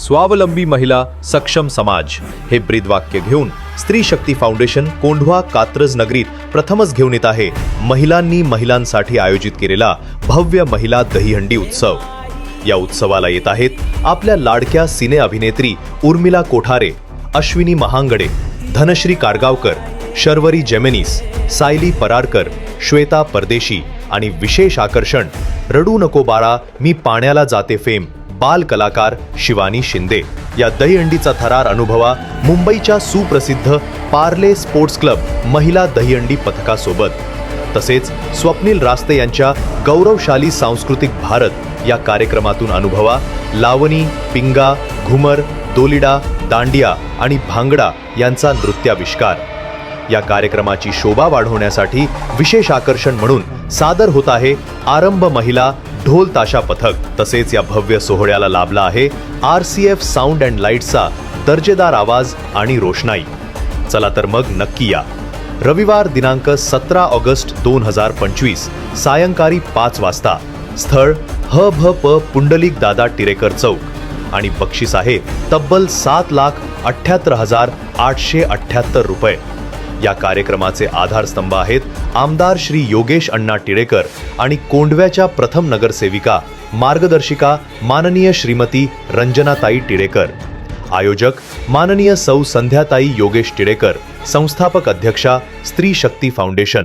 स्वावलंबी महिला सक्षम समाज. हे ब्रीदवाक्य घेऊन स्त्री शक्ती फाउंडेशन कोंढवा कात्रज नगरीत प्रथमच घेऊन येत आहे. महिलांनी महिलांसाठी आयोजित केलेला भव्य महिला दहीहंडी उत्सव. या उत्सवाला येत आहेत आपल्या लाडक्या सिने अभिनेत्री उर्मिला कोठारे अश्विनी महांगडे धनश्री कारगावकर शर्वरी जेमेनिस सायली परारकर श्वेता परदेशी आणि विशेष आकर्षण रडू नको बाळा मी पाण्याला जाते फेम. बाल कलाकार शिवानी शिंदे या दहीहंडीचा थरार अनुभवा मुंबईच्या सुप्रसिद्ध पार्ले स्पोर्ट्स क्लब महिला दहीहंडी पथकासोबत. तसेच स्वप्नील रास्ते यांच्या गौरवशाली सांस्कृतिक भारत या कार्यक्रमातून अनुभवा लावणी पिंगा घुमर दोलिडा दांडिया आणि भांगडा यांचा नृत्याविष्कार. या कार्यक्रमाची शोभा वाढवण्यासाठी विशेष आकर्षण म्हणून सादर होत आहे आरंभ महिला ढोल ताशा पथक तसेच या भव्य सोहळ्याला लाभला आहे R C F sound and लाईटचा दर्जेदार आवाज आणि रोषणाई. चला तर मग नक्की या. रविवार दिनांक सतरा ऑगस्ट दोन हजार पंचवीस सायंकाळी पाच वाजता स्थळ ह भ प पुंडलिक दादा टिरेकर चौक आणि बक्षीस आहे तब्बल सात लाख अठ्ठ्याहत्तर हजार आठशे अठ्ठ्याहत्तर रुपये. या कार्यक्रमाचे आधारस्तंभ आहेत आमदार श्री योगेश अण्णा टिळेकर आणि कोंडव्याच्या प्रथम नगरसेविका मार्गदर्शिका माननीय श्रीमती रंजनाताई टिळेकर. आयोजक माननीय सौ संध्याताई योगेश टिळेकर संस्थापक अध्यक्षा स्त्री शक्ती फाउंडेशन.